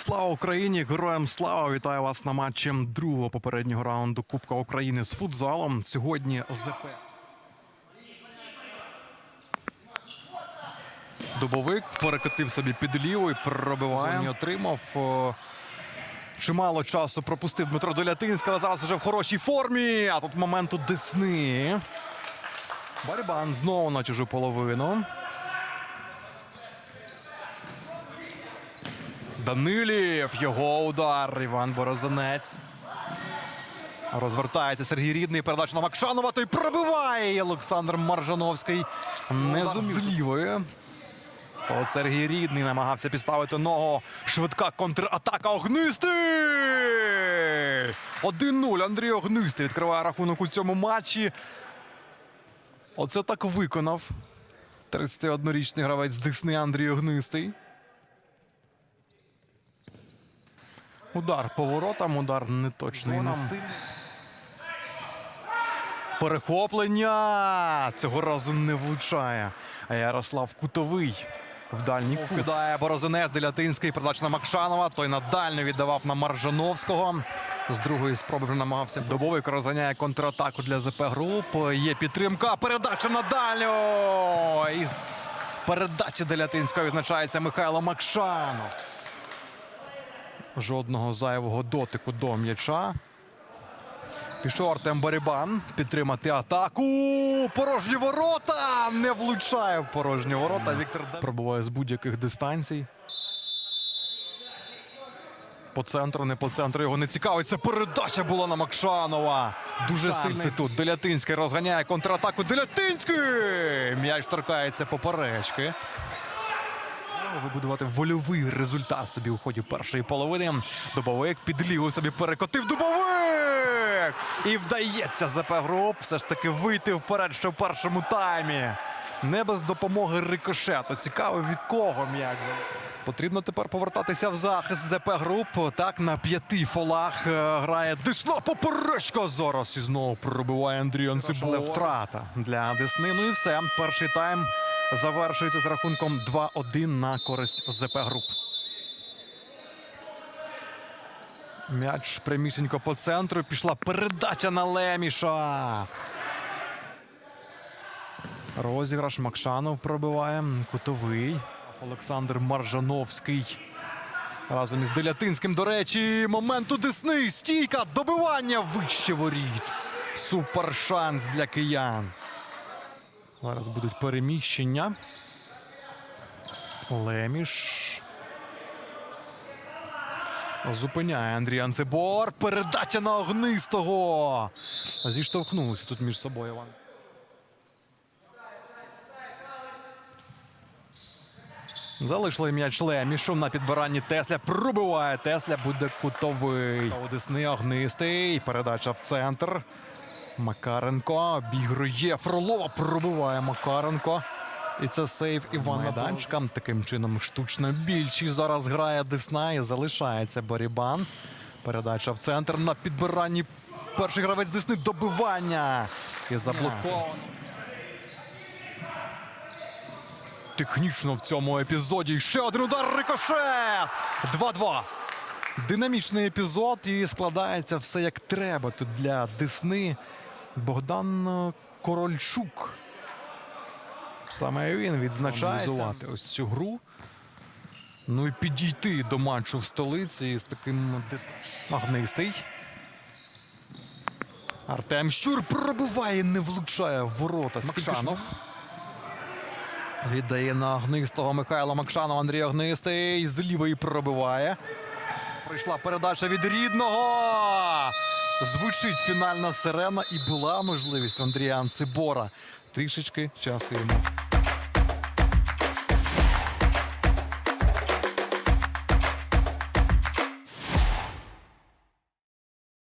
Слава Україні! Героям слава! Вітаю вас на матчі другого попереднього раунду Кубка України з футзалом. Сьогодні ЗП. Дубовик перекотив собі під ліву і пробиває. Зоні отримав. Чимало часу пропустив Дмитро Долятинський, але зараз вже в хорошій формі. А тут моменту Десни. Барібан знову на чужу половину. Данилів, його удар. Іван Борозанець. Розвертається Сергій Рідний. Передача на Макшанова. Той пробиває. Олександр Маржановський не зумів з лівої. То от Сергій Рідний намагався підставити ногу. Швидка контратака. Огнистий! 1-0. Андрій Огнистий відкриває рахунок у цьому матчі. Оце так виконав. 31-річний гравець Десни Андрій Огнистий. Удар по воротам, удар неточний. Сильний. Перехоплення цього разу не влучає. А Ярослав Кутовий в дальній кут. Кидає Борозинець, Делятинський, передача на Макшанова. Той на дальню віддавав на Маржановського. З другої спроби вже намагався. Добовик розганяє контратаку для ЗП груп. Є підтримка. Передача на дальню. Із передачі Делятинського відзначається Михайло Макшанов. Жодного зайвого дотику до м'яча. Пішов Артем Барібан підтримати атаку. Порожні ворота! Не влучає в порожні ворота. Віктор пробуває з будь-яких дистанцій. По центру, не по центру його не цікавить. Це передача була на Макшанова. Дуже сильний тут. Делятинський розганяє контратаку. Делятинський! М'яч торкається поперечки. Вибудувати вольовий результат собі у ході першої половини. Дубовик під ліву собі перекотив Дубовик! І вдається ЗП груп все ж таки вийти вперед ще в першому таймі. Не без допомоги рикошету. Цікаво, від кого м'яч. за- Потрібно тепер повертатися в захист ЗП груп. Так, на п'яти фолах е, грає Десна Поперечко. Зараз і знову пробиває Андрій Анцибо. втрата для Десни. Ну і все. Перший тайм завершується з рахунком 2-1 на користь ЗП груп. М'яч прямісінько по центру. Пішла передача на Леміша. Розіграш Макшанов пробиває. Кутовий. Олександр Маржановський. Разом із Делятинським, до речі, моменту Десни. Стійка, добивання вище воріт. Супер шанс для киян. Зараз будуть переміщення. Леміш. Зупиняє Андрій Анцебор. Передача на огнистого. Зіштовхнулися тут між собою. Іван. Залишили м'яч Лемішу на підбиранні Тесля. Пробиває Тесля, буде кутовий. У Десни огнистий. Передача в центр. Макаренко обігрує. Фролова пробиває Макаренко. І це сейв Івана Майданчика. Таким чином штучно більшість зараз грає Десна і залишається Борібан. Передача в центр на підбиранні. Перший гравець Десни добивання. І заблоковано. Технічно в цьому епізоді. Ще один удар рикошет. 2-2. Динамічний епізод і складається все як треба тут для Десни. Богдан е, Корольчук. Саме він відзначається. Ось цю гру. Ну і підійти до матчу в столиці з таким Агнистий. Артем Щур пробиває, не влучає в ворота. Макшанов. Віддає на Огнистого Михайло Макшанов. Андрій Огнистий з лівої пробиває. Прийшла передача від рідного. Звучить фінальна сирена і була можливість Андрія Анцибора. Трішечки часу йому